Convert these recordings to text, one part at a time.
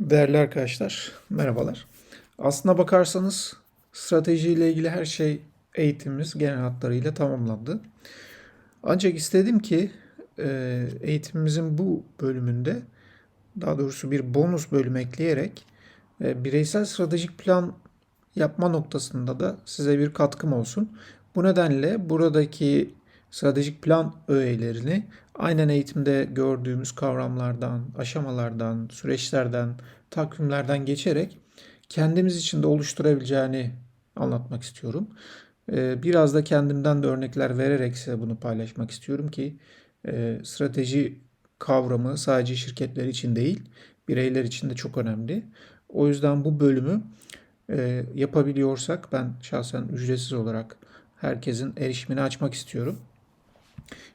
Değerli arkadaşlar, merhabalar. Aslına bakarsanız stratejiyle ilgili her şey eğitimimiz genel hatlarıyla tamamlandı. Ancak istedim ki e, eğitimimizin bu bölümünde daha doğrusu bir bonus bölüm ekleyerek e, bireysel stratejik plan yapma noktasında da size bir katkım olsun. Bu nedenle buradaki stratejik plan öğelerini aynen eğitimde gördüğümüz kavramlardan, aşamalardan, süreçlerden, takvimlerden geçerek kendimiz için de oluşturabileceğini anlatmak istiyorum. Ee, Biraz da kendimden de örnekler vererek size bunu paylaşmak istiyorum ki e, strateji kavramı sadece şirketler için değil, bireyler için de çok önemli. O yüzden bu bölümü e, yapabiliyorsak ben şahsen ücretsiz olarak herkesin erişimini açmak istiyorum.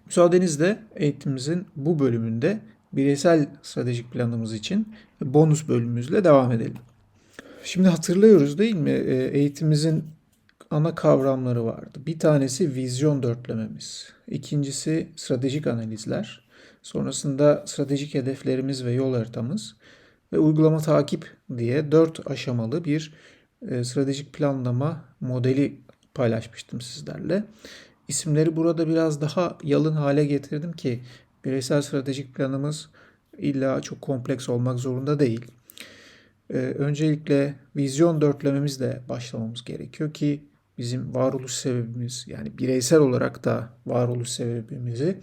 Müsaadenizle eğitimimizin bu bölümünde bireysel stratejik planımız için bonus bölümümüzle devam edelim. Şimdi hatırlıyoruz değil mi? E, Eğitimimizin ana kavramları vardı. Bir tanesi vizyon dörtlememiz. İkincisi stratejik analizler. Sonrasında stratejik hedeflerimiz ve yol haritamız ve uygulama takip diye dört aşamalı bir e, stratejik planlama modeli paylaşmıştım sizlerle. İsimleri burada biraz daha yalın hale getirdim ki bireysel stratejik planımız illa çok kompleks olmak zorunda değil. Ee, öncelikle vizyon dörtlememizle başlamamız gerekiyor ki bizim varoluş sebebimiz yani bireysel olarak da varoluş sebebimizi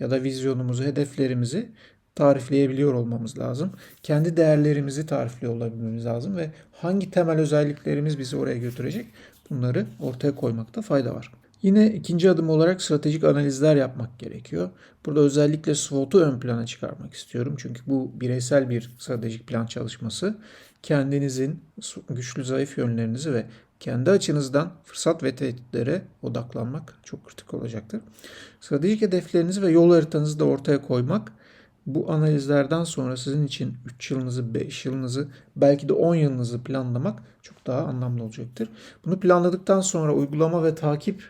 ya da vizyonumuzu, hedeflerimizi tarifleyebiliyor olmamız lazım. Kendi değerlerimizi tarifliyor olabilmemiz lazım ve hangi temel özelliklerimiz bizi oraya götürecek bunları ortaya koymakta fayda var. Yine ikinci adım olarak stratejik analizler yapmak gerekiyor. Burada özellikle SWOT'u ön plana çıkarmak istiyorum. Çünkü bu bireysel bir stratejik plan çalışması. Kendinizin güçlü zayıf yönlerinizi ve kendi açınızdan fırsat ve tehditlere odaklanmak çok kritik olacaktır. Stratejik hedeflerinizi ve yol haritanızı da ortaya koymak bu analizlerden sonra sizin için 3 yılınızı, 5 yılınızı, belki de 10 yılınızı planlamak çok daha anlamlı olacaktır. Bunu planladıktan sonra uygulama ve takip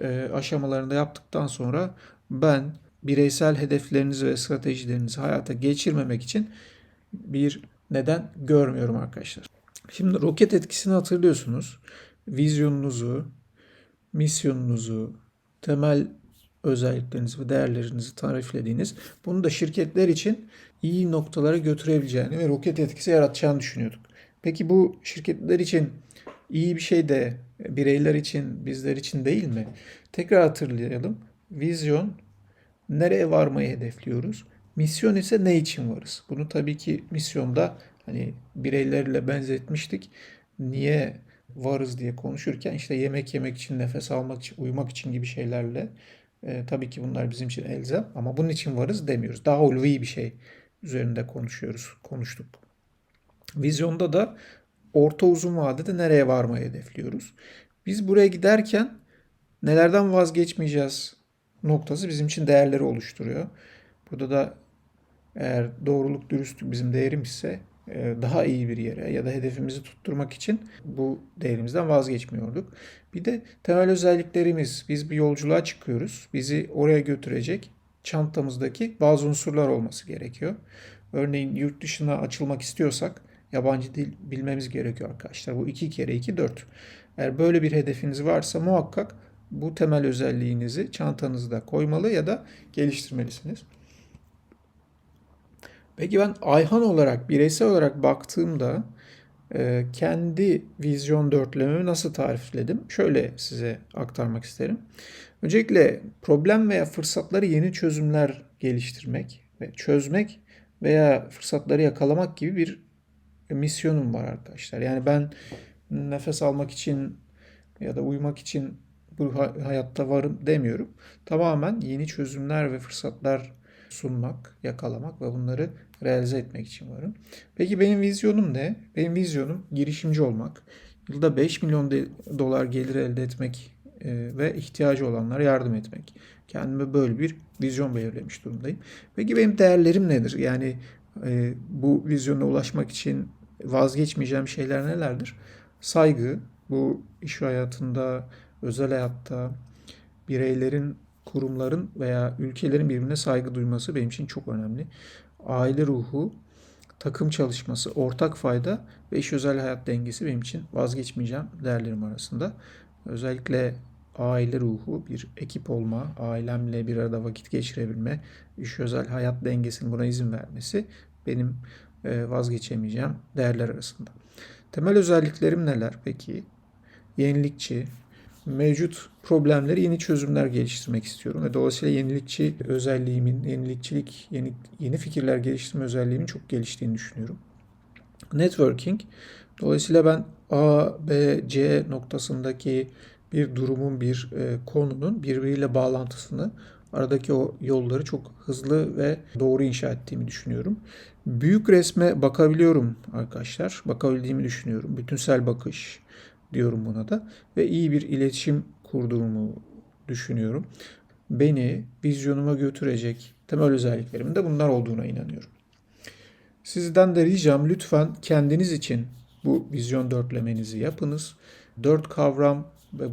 e, aşamalarında yaptıktan sonra ben bireysel hedeflerinizi ve stratejilerinizi hayata geçirmemek için bir neden görmüyorum arkadaşlar. Şimdi roket etkisini hatırlıyorsunuz. Vizyonunuzu, misyonunuzu, temel özelliklerinizi ve değerlerinizi tariflediğiniz, bunu da şirketler için iyi noktalara götürebileceğini ve roket etkisi yaratacağını düşünüyorduk. Peki bu şirketler için iyi bir şey de bireyler için, bizler için değil mi? Tekrar hatırlayalım. Vizyon nereye varmayı hedefliyoruz? Misyon ise ne için varız? Bunu tabii ki misyonda hani bireylerle benzetmiştik. Niye varız diye konuşurken işte yemek yemek için, nefes almak için, uyumak için gibi şeylerle e, tabii ki bunlar bizim için elzem ama bunun için varız demiyoruz. Daha ulvi bir şey üzerinde konuşuyoruz, konuştuk. Vizyonda da orta uzun vadede nereye varmayı hedefliyoruz. Biz buraya giderken nelerden vazgeçmeyeceğiz noktası bizim için değerleri oluşturuyor. Burada da eğer doğruluk, dürüstlük bizim değerimizse e, daha iyi bir yere ya da hedefimizi tutturmak için bu değerimizden vazgeçmiyorduk. Bir de temel özelliklerimiz. Biz bir yolculuğa çıkıyoruz. Bizi oraya götürecek çantamızdaki bazı unsurlar olması gerekiyor. Örneğin yurt dışına açılmak istiyorsak yabancı dil bilmemiz gerekiyor arkadaşlar. Bu 2 kere 2 4. Eğer böyle bir hedefiniz varsa muhakkak bu temel özelliğinizi çantanızda koymalı ya da geliştirmelisiniz. Peki ben Ayhan olarak, bireysel olarak baktığımda e, kendi vizyon dörtlememi nasıl tarifledim? Şöyle size aktarmak isterim. Öncelikle problem veya fırsatları yeni çözümler geliştirmek ve çözmek veya fırsatları yakalamak gibi bir misyonum var arkadaşlar. Yani ben nefes almak için ya da uyumak için bu hayatta varım demiyorum. Tamamen yeni çözümler ve fırsatlar sunmak, yakalamak ve bunları realize etmek için varım. Peki benim vizyonum ne? Benim vizyonum girişimci olmak. Yılda 5 milyon dolar gelir elde etmek e, ve ihtiyacı olanlara yardım etmek. Kendime böyle bir vizyon belirlemiş durumdayım. Peki benim değerlerim nedir? Yani e, bu vizyona ulaşmak için vazgeçmeyeceğim şeyler nelerdir? Saygı, bu iş hayatında, özel hayatta bireylerin, kurumların veya ülkelerin birbirine saygı duyması benim için çok önemli. Aile ruhu, takım çalışması, ortak fayda ve iş özel hayat dengesi benim için vazgeçmeyeceğim değerlerim arasında. Özellikle aile ruhu, bir ekip olma, ailemle bir arada vakit geçirebilme, iş özel hayat dengesinin buna izin vermesi benim vazgeçemeyeceğim değerler arasında. Temel özelliklerim neler peki? Yenilikçi, mevcut problemleri yeni çözümler geliştirmek istiyorum. Ve dolayısıyla yenilikçi özelliğimin, yenilikçilik, yeni, yeni fikirler geliştirme özelliğimin çok geliştiğini düşünüyorum. Networking, dolayısıyla ben A, B, C noktasındaki bir durumun, bir e, konunun birbiriyle bağlantısını, aradaki o yolları çok hızlı ve doğru inşa ettiğimi düşünüyorum. Büyük resme bakabiliyorum arkadaşlar. Bakabildiğimi düşünüyorum. Bütünsel bakış diyorum buna da. Ve iyi bir iletişim kurduğumu düşünüyorum. Beni vizyonuma götürecek temel özelliklerimin de bunlar olduğuna inanıyorum. Sizden de ricam lütfen kendiniz için bu vizyon dörtlemenizi yapınız. Dört kavram ve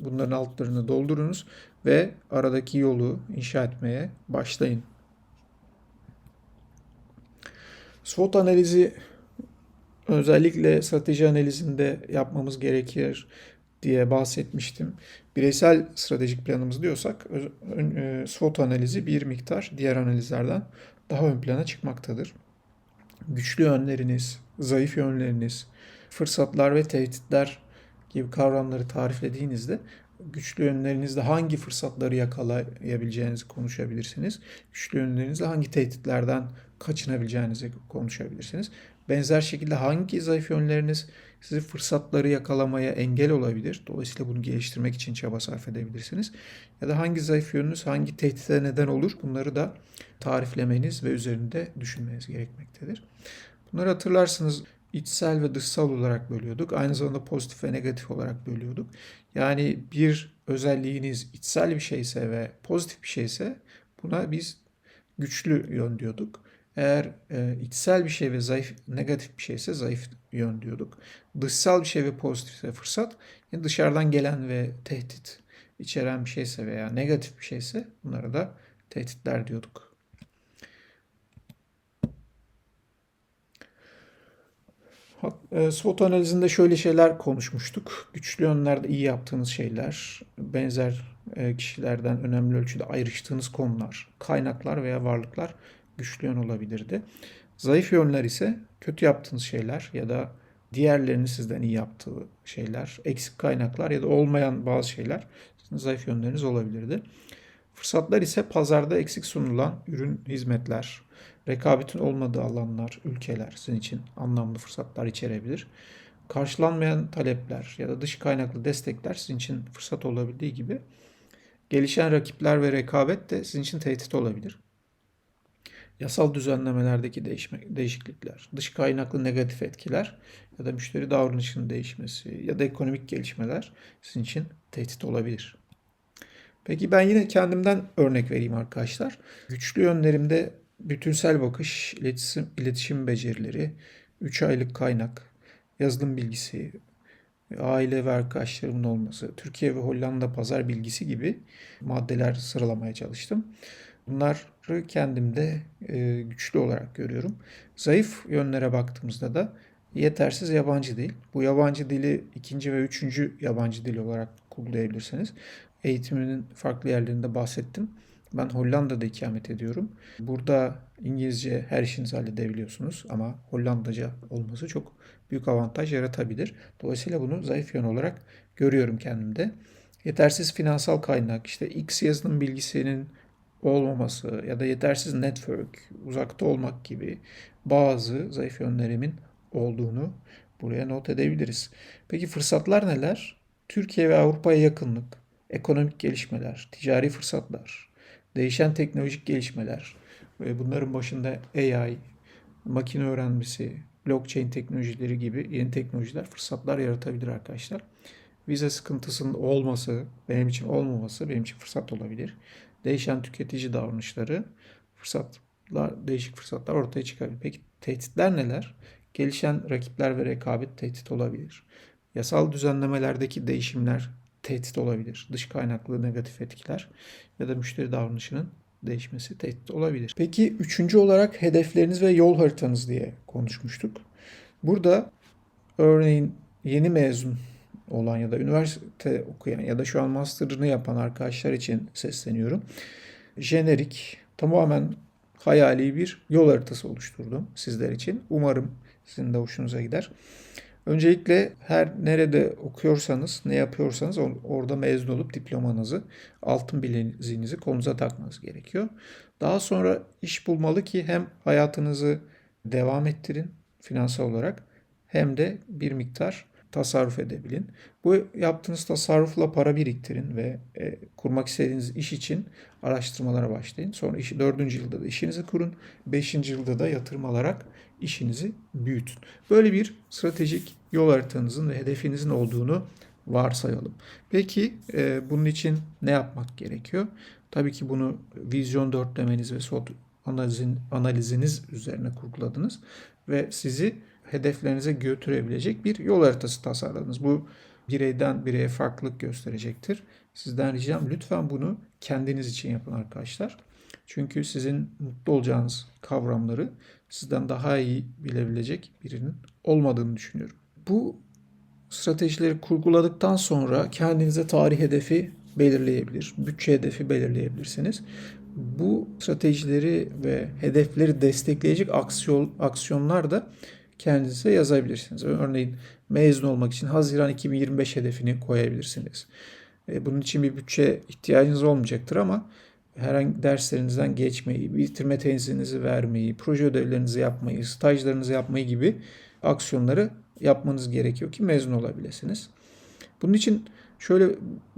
bunların altlarını doldurunuz ve aradaki yolu inşa etmeye başlayın. SWOT analizi özellikle strateji analizinde yapmamız gerekir diye bahsetmiştim. Bireysel stratejik planımız diyorsak e, SWOT analizi bir miktar diğer analizlerden daha ön plana çıkmaktadır. Güçlü yönleriniz, zayıf yönleriniz, fırsatlar ve tehditler gibi kavramları tariflediğinizde güçlü yönlerinizde hangi fırsatları yakalayabileceğinizi konuşabilirsiniz. Güçlü yönlerinizde hangi tehditlerden kaçınabileceğinizi konuşabilirsiniz. Benzer şekilde hangi zayıf yönleriniz sizi fırsatları yakalamaya engel olabilir. Dolayısıyla bunu geliştirmek için çaba sarf edebilirsiniz. Ya da hangi zayıf yönünüz hangi tehdite neden olur bunları da tariflemeniz ve üzerinde düşünmeniz gerekmektedir. Bunları hatırlarsınız içsel ve dışsal olarak bölüyorduk. Aynı zamanda pozitif ve negatif olarak bölüyorduk. Yani bir özelliğiniz içsel bir şeyse ve pozitif bir şeyse buna biz güçlü yön diyorduk. Eğer e, içsel bir şey ve zayıf, negatif bir şeyse zayıf yön diyorduk. Dışsal bir şey ve pozitifse fırsat, yani dışarıdan gelen ve tehdit içeren bir şeyse veya negatif bir şeyse bunlara da tehditler diyorduk. SWOT analizinde şöyle şeyler konuşmuştuk. Güçlü yönlerde iyi yaptığınız şeyler, benzer e, kişilerden önemli ölçüde ayrıştığınız konular, kaynaklar veya varlıklar güçlü yön olabilirdi. Zayıf yönler ise kötü yaptığınız şeyler ya da diğerlerinin sizden iyi yaptığı şeyler, eksik kaynaklar ya da olmayan bazı şeyler sizin zayıf yönleriniz olabilirdi. Fırsatlar ise pazarda eksik sunulan ürün, hizmetler, rekabetin olmadığı alanlar, ülkeler sizin için anlamlı fırsatlar içerebilir. Karşılanmayan talepler ya da dış kaynaklı destekler sizin için fırsat olabildiği gibi gelişen rakipler ve rekabet de sizin için tehdit olabilir. Yasal düzenlemelerdeki değişme, değişiklikler, dış kaynaklı negatif etkiler ya da müşteri davranışının değişmesi ya da ekonomik gelişmeler sizin için tehdit olabilir. Peki ben yine kendimden örnek vereyim arkadaşlar. Güçlü yönlerimde bütünsel bakış, iletişim, iletişim becerileri, 3 aylık kaynak, yazılım bilgisi, aile ve arkadaşlarımın olması, Türkiye ve Hollanda pazar bilgisi gibi maddeler sıralamaya çalıştım. Bunları kendimde e, güçlü olarak görüyorum. Zayıf yönlere baktığımızda da yetersiz yabancı dil. Bu yabancı dili ikinci ve üçüncü yabancı dil olarak kullanabilirsiniz. Eğitiminin farklı yerlerinde bahsettim. Ben Hollanda'da ikamet ediyorum. Burada İngilizce her işinizi halledebiliyorsunuz ama Hollandaca olması çok büyük avantaj yaratabilir. Dolayısıyla bunu zayıf yön olarak görüyorum kendimde. Yetersiz finansal kaynak, işte X yazılım bilgisinin olmaması ya da yetersiz network, uzakta olmak gibi bazı zayıf yönlerimin olduğunu buraya not edebiliriz. Peki fırsatlar neler? Türkiye ve Avrupa'ya yakınlık, ekonomik gelişmeler, ticari fırsatlar, değişen teknolojik gelişmeler bunların başında AI, makine öğrenmesi, blockchain teknolojileri gibi yeni teknolojiler fırsatlar yaratabilir arkadaşlar. Vize sıkıntısının olması, benim için olmaması benim için fırsat olabilir. Değişen tüketici davranışları, fırsatlar, değişik fırsatlar ortaya çıkabilir. Peki tehditler neler? Gelişen rakipler ve rekabet tehdit olabilir. Yasal düzenlemelerdeki değişimler tehdit olabilir. Dış kaynaklı negatif etkiler ya da müşteri davranışının değişmesi tehdit olabilir. Peki üçüncü olarak hedefleriniz ve yol haritanız diye konuşmuştuk. Burada örneğin yeni mezun olan ya da üniversite okuyan ya da şu an master'ını yapan arkadaşlar için sesleniyorum. Jenerik, tamamen hayali bir yol haritası oluşturdum sizler için. Umarım sizin de hoşunuza gider. Öncelikle her nerede okuyorsanız, ne yapıyorsanız orada mezun olup diplomanızı, altın bileziğinizi kolunuza takmanız gerekiyor. Daha sonra iş bulmalı ki hem hayatınızı devam ettirin finansal olarak hem de bir miktar tasarruf edebilin. Bu yaptığınız tasarrufla para biriktirin ve e, kurmak istediğiniz iş için araştırmalara başlayın. Sonra işi dördüncü yılda da işinizi kurun. Beşinci yılda da yatırım alarak işinizi büyütün. Böyle bir stratejik yol haritanızın ve hedefinizin olduğunu varsayalım. Peki e, bunun için ne yapmak gerekiyor? Tabii ki bunu vizyon dörtlemeniz ve SWOT analizin, analiziniz üzerine kurguladınız ve sizi hedeflerinize götürebilecek bir yol haritası tasarladınız. Bu bireyden bireye farklılık gösterecektir. Sizden ricam lütfen bunu kendiniz için yapın arkadaşlar. Çünkü sizin mutlu olacağınız kavramları sizden daha iyi bilebilecek birinin olmadığını düşünüyorum. Bu stratejileri kurguladıktan sonra kendinize tarih hedefi belirleyebilir, bütçe hedefi belirleyebilirsiniz. Bu stratejileri ve hedefleri destekleyecek aksiyon aksiyonlar da kendinize yazabilirsiniz. Örneğin mezun olmak için Haziran 2025 hedefini koyabilirsiniz. E, bunun için bir bütçe ihtiyacınız olmayacaktır ama herhangi derslerinizden geçmeyi, bitirme tezinizi vermeyi, proje ödevlerinizi yapmayı, stajlarınızı yapmayı gibi aksiyonları yapmanız gerekiyor ki mezun olabilirsiniz. Bunun için şöyle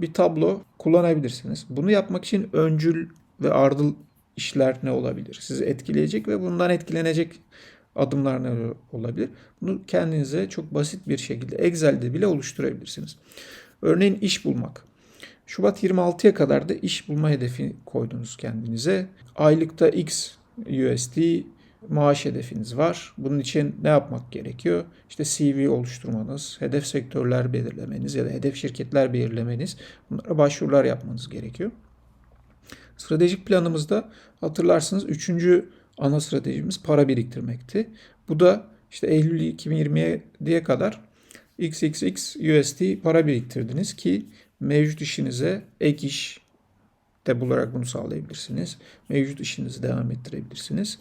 bir tablo kullanabilirsiniz. Bunu yapmak için öncül ve ardıl işler ne olabilir? Sizi etkileyecek ve bundan etkilenecek adımlar ne olabilir? Bunu kendinize çok basit bir şekilde Excel'de bile oluşturabilirsiniz. Örneğin iş bulmak. Şubat 26'ya kadar da iş bulma hedefi koydunuz kendinize. Aylıkta X USD maaş hedefiniz var. Bunun için ne yapmak gerekiyor? İşte CV oluşturmanız, hedef sektörler belirlemeniz ya da hedef şirketler belirlemeniz, bunlara başvurular yapmanız gerekiyor. Stratejik planımızda hatırlarsınız 3. ana stratejimiz para biriktirmekti. Bu da işte Eylül 2020'ye kadar XXX USD para biriktirdiniz ki mevcut işinize ek iş de bularak bunu sağlayabilirsiniz. Mevcut işinizi devam ettirebilirsiniz.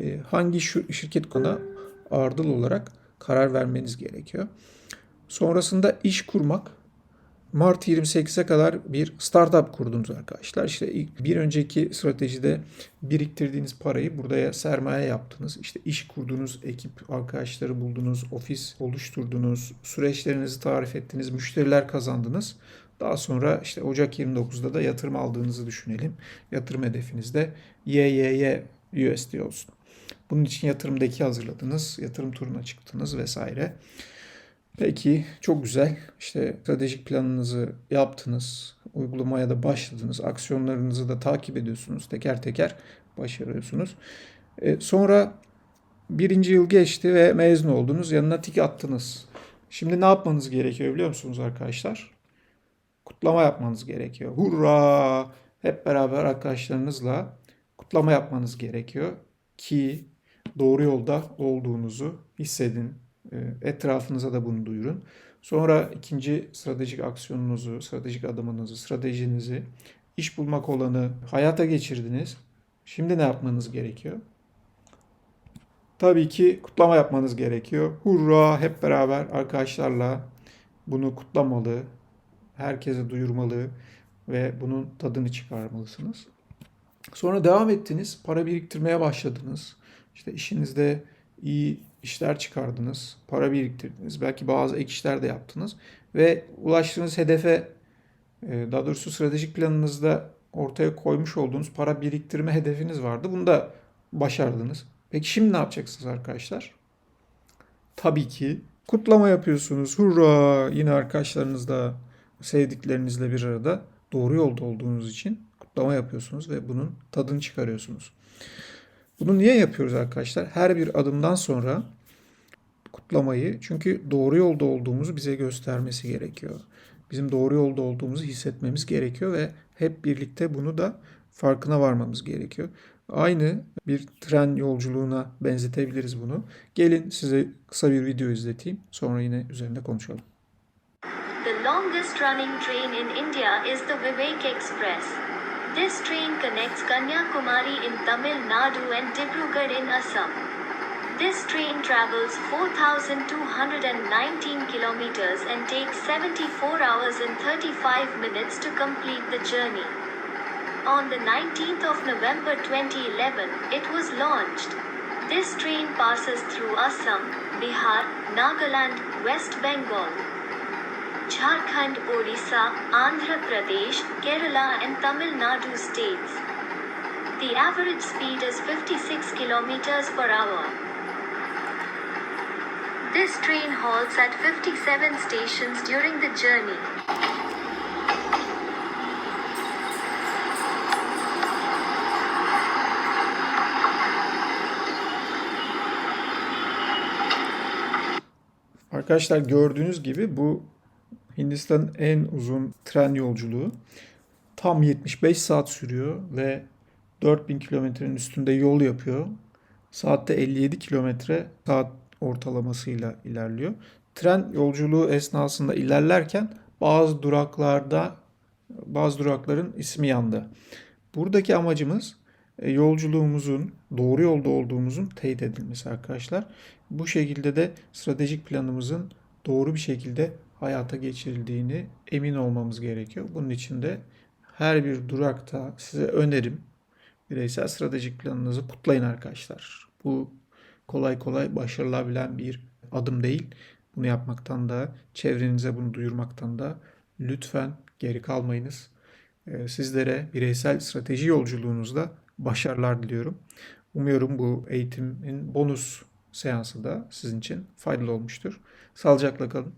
Ee, hangi şirket konusunda ardıl olarak karar vermeniz gerekiyor. Sonrasında iş kurmak. Mart 28'e kadar bir startup kurdunuz arkadaşlar. İşte bir önceki stratejide biriktirdiğiniz parayı buraya sermaye yaptınız. İşte iş kurdunuz, ekip arkadaşları buldunuz, ofis oluşturdunuz, süreçlerinizi tarif ettiniz, müşteriler kazandınız. Daha sonra işte Ocak 29'da da yatırım aldığınızı düşünelim. Yatırım hedefiniz de YYY USD olsun. Bunun için yatırım deki hazırladınız, yatırım turuna çıktınız vesaire. Peki çok güzel. İşte stratejik planınızı yaptınız, uygulamaya da başladınız, aksiyonlarınızı da takip ediyorsunuz, teker teker başarıyorsunuz. E, sonra birinci yıl geçti ve mezun oldunuz, yanına tik attınız. Şimdi ne yapmanız gerekiyor biliyor musunuz arkadaşlar? Kutlama yapmanız gerekiyor. Hurra! Hep beraber arkadaşlarınızla kutlama yapmanız gerekiyor ki doğru yolda olduğunuzu hissedin. Ee, etrafınıza da bunu duyurun. Sonra ikinci stratejik aksiyonunuzu, stratejik adımınızı, stratejinizi, iş bulmak olanı hayata geçirdiniz. Şimdi ne yapmanız gerekiyor? Tabii ki kutlama yapmanız gerekiyor. Hurra hep beraber arkadaşlarla bunu kutlamalı, herkese duyurmalı ve bunun tadını çıkarmalısınız. Sonra devam ettiniz, para biriktirmeye başladınız. İşte işinizde iyi işler çıkardınız, para biriktirdiniz. Belki bazı ek işler de yaptınız. Ve ulaştığınız hedefe, e, daha doğrusu stratejik planınızda ortaya koymuş olduğunuz para biriktirme hedefiniz vardı. Bunu da başardınız. Peki şimdi ne yapacaksınız arkadaşlar? Tabii ki kutlama yapıyorsunuz. Hurra! Yine arkadaşlarınızla, sevdiklerinizle bir arada doğru yolda olduğunuz için kutlama yapıyorsunuz ve bunun tadını çıkarıyorsunuz. Bunu niye yapıyoruz arkadaşlar? Her bir adımdan sonra kutlamayı çünkü doğru yolda olduğumuzu bize göstermesi gerekiyor. Bizim doğru yolda olduğumuzu hissetmemiz gerekiyor ve hep birlikte bunu da farkına varmamız gerekiyor. Aynı bir tren yolculuğuna benzetebiliriz bunu. Gelin size kısa bir video izleteyim. Sonra yine üzerinde konuşalım. The longest running train in India is the Vivek Express. This train connects Kanyakumari in Tamil Nadu and Dibrugarh in Assam. This train travels 4,219 kilometers and takes 74 hours and 35 minutes to complete the journey. On the 19th of November 2011, it was launched. This train passes through Assam, Bihar, Nagaland, West Bengal, Jharkhand, Odisha, Andhra Pradesh, Kerala, and Tamil Nadu states. The average speed is 56 kilometers per hour. This train halts at 57 stations during the journey. Arkadaşlar gördüğünüz gibi bu Hindistan'ın en uzun tren yolculuğu. Tam 75 saat sürüyor ve 4000 kilometrenin üstünde yol yapıyor. Saatte 57 kilometre saat ortalamasıyla ilerliyor. Tren yolculuğu esnasında ilerlerken bazı duraklarda bazı durakların ismi yandı. Buradaki amacımız e, yolculuğumuzun doğru yolda olduğumuzun teyit edilmesi arkadaşlar. Bu şekilde de stratejik planımızın doğru bir şekilde hayata geçirildiğini emin olmamız gerekiyor. Bunun için de her bir durakta size önerim bireysel stratejik planınızı kutlayın arkadaşlar. Bu kolay kolay başarılabilen bir adım değil. Bunu yapmaktan da çevrenize bunu duyurmaktan da lütfen geri kalmayınız. Ee, Sizlere bireysel strateji yolculuğunuzda başarılar diliyorum. Umuyorum bu eğitimin bonus seansı da sizin için faydalı olmuştur. Sağlıcakla kalın.